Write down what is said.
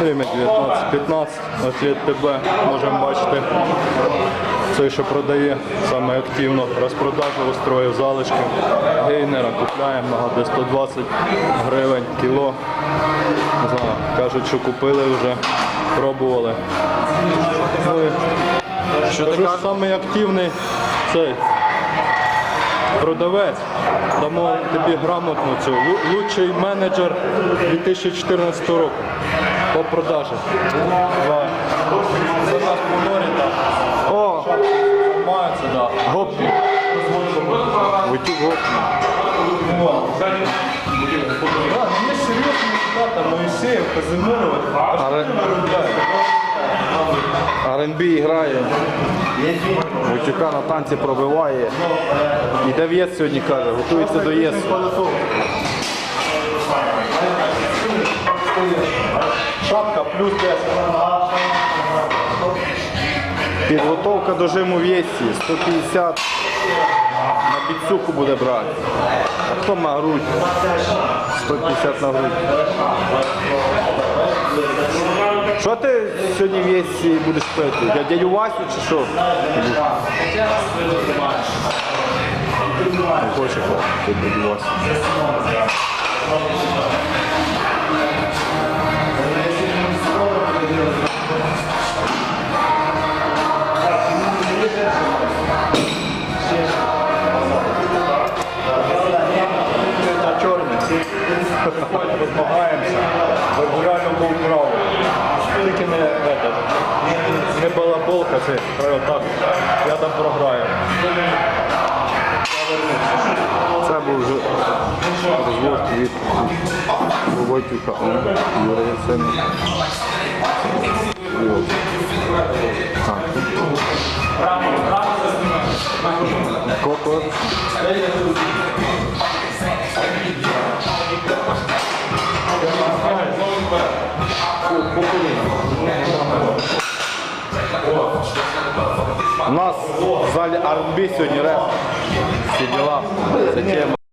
Время 19-15, атлет ТБ, можемо бачити. Цей, що продає саме активно, розпродажу устроїв залишки. Гейнера купляємо, нагадую, 120 гривень кіло. Не знаю, кажуть, що купили вже, пробували. Ну, Що Кажу, самий активний цей продавець. Дамо тобі грамотну цю. Лучший менеджер 2014 року по продажі. Моноріта. О, Займається, да. гопні. Витюк гопні. Да, серйозні ребята, Моїсеєв, Казимиров. А що ти виробляєш? R&B грає. Витюка на танці пробиває. Іде в ЄС сьогодні каже, готується до ЄС. Шапка плюс 10. Підготовка до жиму в ЄСі. 150 на підсуку буде брати. А хто на грудь? 150 на грудь. Що ти сьогодні весь будеш пити? Я дядю Васю чи що? Не дядю Васю. Вимагаємося. Вибирай любов право. Тільки не, это, не балаболка, це отак. Я там програю. Це був вже розвод від Войтюка. Юрія Яценюка. Коко. У нас в залі R&B сьогодні реп. Всі діла. Це тема.